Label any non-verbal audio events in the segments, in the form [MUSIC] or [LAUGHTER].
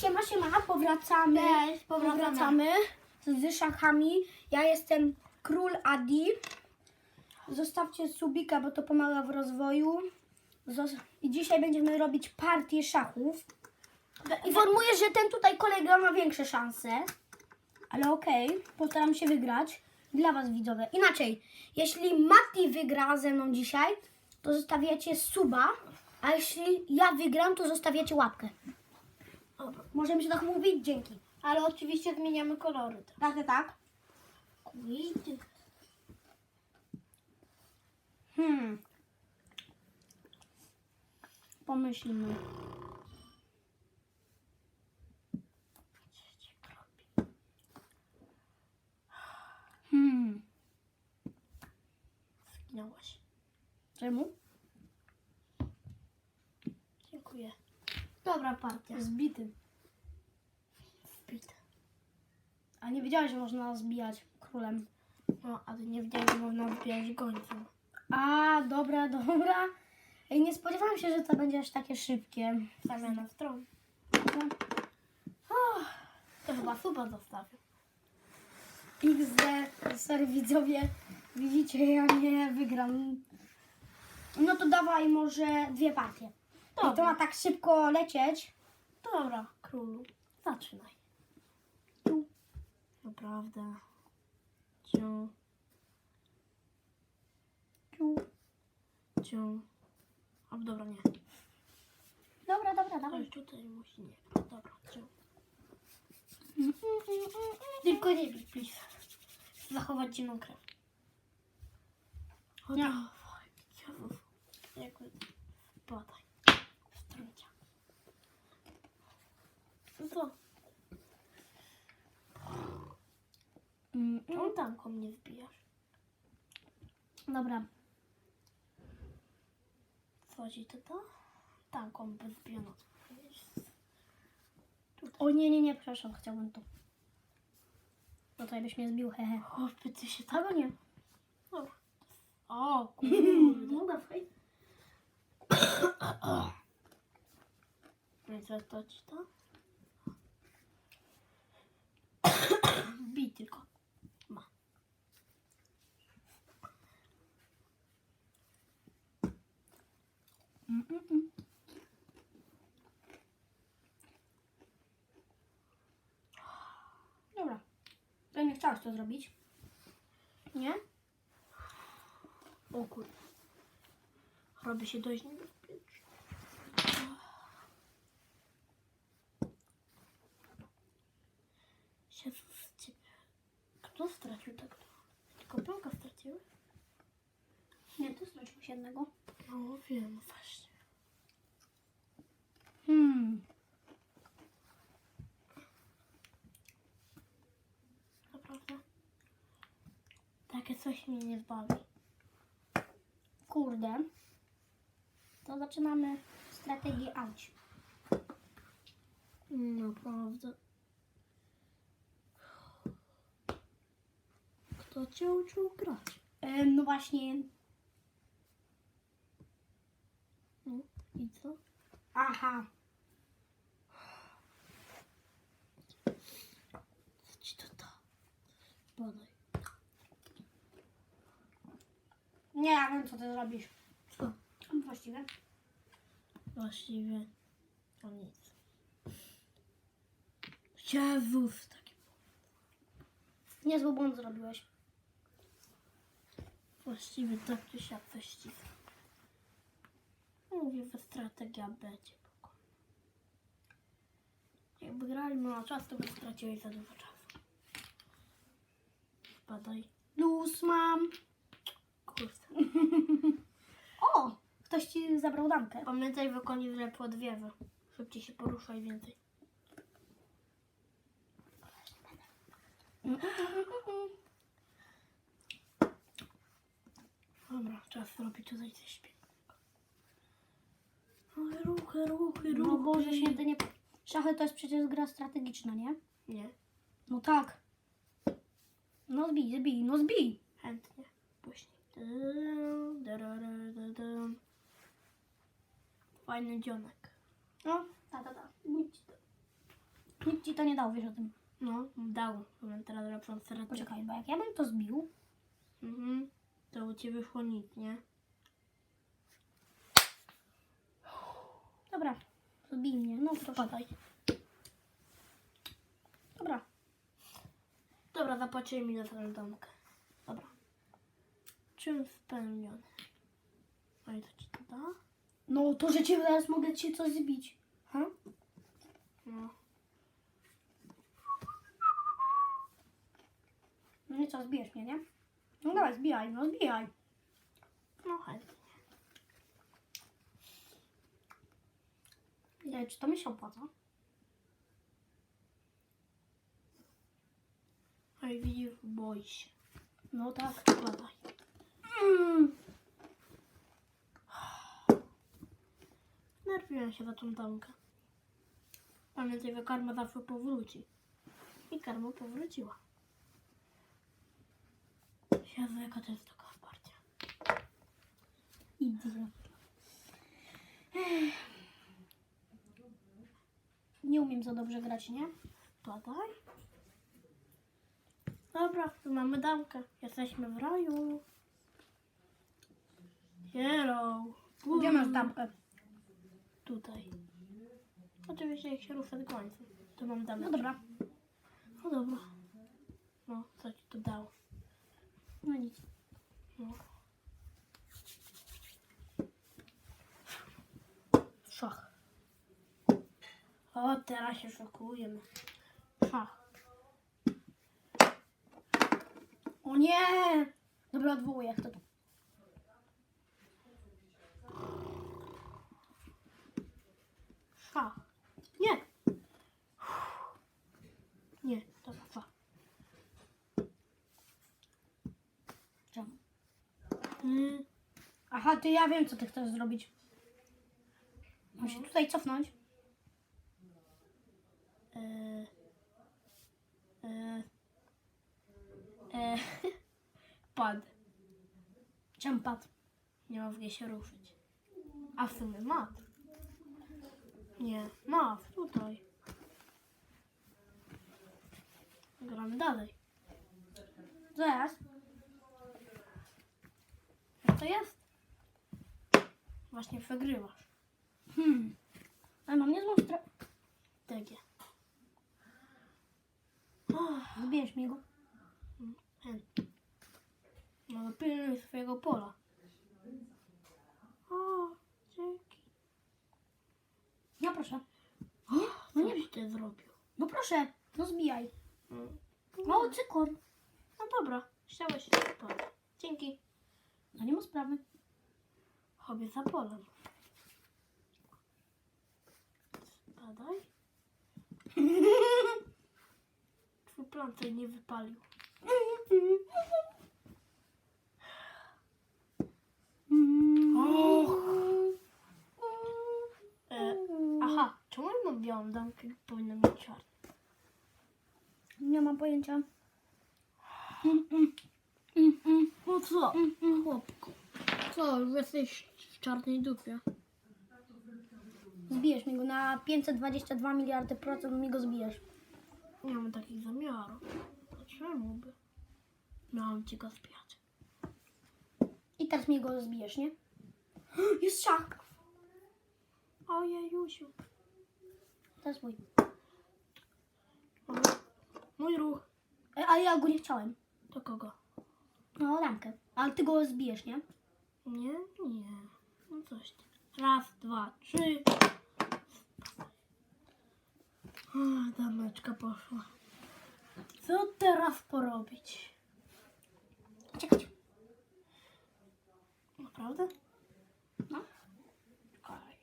Siema, siema, powracamy. Cześć, powracamy. powracamy z szachami. Ja jestem król Adi. Zostawcie subika, bo to pomaga w rozwoju. Zos- I dzisiaj będziemy robić partię szachów. Informuję, że ten tutaj kolega ma większe szanse. Ale okej, postaram się wygrać. Dla was widzowie. Inaczej, jeśli Mati wygra ze mną dzisiaj, to zostawiacie suba. A jeśli ja wygram, to zostawiacie łapkę. Możemy się tak mówić? Dzięki. Ale oczywiście zmieniamy kolory. Tak, tak, tak. Kurde. Hmm. Pomyślmy. Hmm. Zginęłaś. Czemu? Dziękuję. Dobra partia. Zbity. Zbite. A nie wiedziałeś, że można zbijać królem. No, ale nie wiedziałem, że można wbijać gońcem. A, dobra, [LAUGHS] dobra. Ej, nie spodziewałam się, że to będzie aż takie szybkie. Zamiana stron. To chyba suba zostawił. XD, sorry widzowie, widzicie, ja nie wygram. No to dawaj może dwie partie. I to Dobra. ma tak szybko lecieć. Dobra, królu. Zaczynaj. Tu. Naprawdę. Ciu, Tu. ciu. O, dobra, nie. Dobra, dobra, dawaj. Oj, tutaj musi nie. Dobra, ciu. Tylko nie bij, please. Zachować zimną krew. O, Nie. Jakby spadaj. No co? Mm, Czemu tamką nie wbijasz? Dobra. Co ci to to? Tamką by wbiono. O nie, nie, nie, przepraszam, chciałbym to. No to jakbyś mnie zbił, hehe. Chłopie, ty się tak... Albo nie. Dobra. O, kurde. [LAUGHS] No dawaj. No to ci to? Bij tylko. Ma. Dobra. To nie chciałeś to zrobić. Nie? O kurde. Robi się dość niebezpiecznie. Się z ciebie. Kto stracił tak to? Tylko piłka straciły? Nie, ty straciłeś jednego. No wiem, właśnie. Hmm. Naprawdę? Takie coś mnie nie zbawi. Kurde. To zaczynamy strategię auć. Naprawdę. Kto cię uczył grać? E, no właśnie. No i co? Aha. Co ci to da? Badaj. Nie, ja wiem co ty zrobisz. Co? Właściwie. Właściwie to nic. Jezus, taki. Niezły błąd zrobiłeś. Właściwie tak czy siak coś ściska. Mówię, że strategia będzie. Jakby grali na czas, to by straciłeś za dużo czasu. Badaj. Luz mam. Kurde. [LAUGHS] O! Ktoś ci zabrał damkę. Pamiętaj, wykonić lepsze od wieży. Szybciej się poruszaj więcej. Dobra, czas zrobić tutaj coś. Ale ruchy, ruchy, ruchy. No Boże święty, nie... Szachy to jest przecież gra strategiczna, nie? Nie, No tak. No zbij, zbij, no zbij. chętnie. Później. Fajny dzionek. No, ta, ta, ta. Bójcie to. ci to nie dało, wiesz o tym. No, dał. Mam teraz lepszą strategię. Poczekaj, bo jak ja bym to zbił, Mhm. To u ciebie wyszło nic, nie? dobra, zbij mnie, no to padaj. Dobra, Dobra, zapłaciłem mi za tę domkę. Dobra. Czym spełniony? No i co ci to da? no to, że cię teraz mogę ci coś zbić. Ha? No. No i co, zbijesz mnie, nie? No dawaj, zbijaj, no zbijaj. No chętnie. Nie, czy to mi się opłaca? I widzisz, boi się. No tak. Badaj. Mm. Nerwiłem się za tą domkę. Pamiętaj, że karma zawsze powróci. I karma powróciła. Jezu, jaka to jest taka partia. Idiot. Nie umiem za dobrze grać, nie? Badaj. Dobra, tu mamy damkę. Jesteśmy w raju. Hello. Gdzie masz damkę? Tutaj. Oczywiście jak się ruszę do końca, to mam damkę. No dobra. No dobra. No, co ci to dało? No nic. No. Szach. O, teraz się szokujemy. Szach. O nie! Dobra, odwołuję. Kto to? Szach. Nie. Nie, dobra, szach. Czemu? Mm. Aha, ty ja wiem, co ty chcesz zrobić. Mam się tutaj cofnąć. E, e, [LAUGHS] pad. Czemu padł? Nie mogę się ruszyć. A w sumie mat. Nie, mat, tutaj. Gramy dalej. Zaraz. Jak to jest? Właśnie przegrywasz. Hmm. Ale mam niezłą stronę. Zbierz mi go. No pilnuj swojego pola. O, dzięki. Ja proszę. No nie ty zrobił. No proszę. No zbijaj. Mm. Mało cykor. No dobra, chciałeś pola. Dzięki. No nie ma sprawy. Chobię za polem. Spadaj. [LAUGHS] Twój plan tutaj nie wypalił. E, aha, czemu ja mam białą damkę i powinna mieć czarną? Nie mam pojęcia. Mm, mm. Mm, mm. No co, Mm, mm. chłopku? Co, już jesteś w czarnej dupie? Zbijesz mi go na 522 miliardy procent mi go zbijesz. Nie mam takich zamiarów. A czemu by? Miałam ci go zbijać. I teraz mi go zbijesz, nie? [GASPS] Jest szach. Ojejusiu. To jest mój. Mój ruch. E, Ale ja go nie chciałem. Do kogo? No, damkę. Ale ty go zbijesz, nie? Nie, nie. No coś ty. Raz, dwa, trzy. O, dameczka poszła. Co teraz porobić? Czekać. Naprawdę? No. Okej.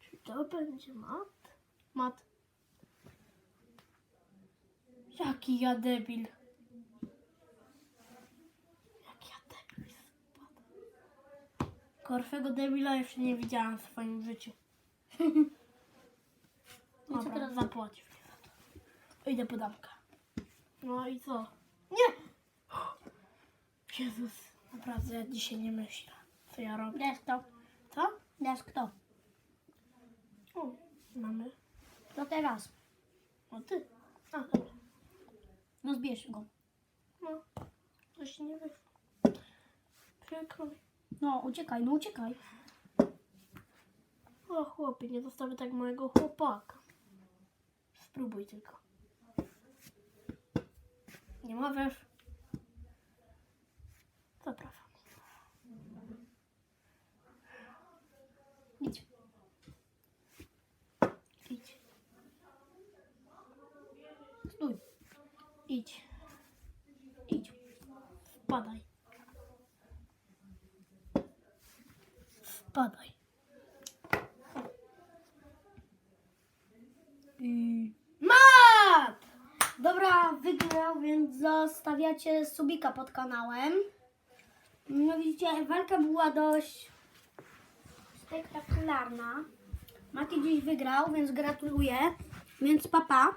Czy to będzie mat? Mat. Jaki ja debil. Jaki ja debil spadł. Gorszego debila jeszcze nie widziałam w swoim życiu. [LAUGHS] No co Dobra, teraz? zapłacisz mi za to. Idę po. No i co? Nie! Jezus, naprawdę ja dzisiaj nie myślę, co ja robię. Kto? Co? Jest kto? O, mamy. To teraz. O ty. A, dobra. No zbierz go. No. To się nie wyszło. Przykro mi. No, uciekaj, no uciekaj. O chłopie, nie zostawię tak mojego chłopaka. Spróbuj tylko. Nie możesz. Zapraszam. Idź. Idź. Idź. Idź. Spadaj. Spadaj. I... Wygrał, więc zostawiacie subika pod kanałem. No widzicie, walka była dość spektakularna. Mati dziś wygrał, więc gratuluję. Więc papa.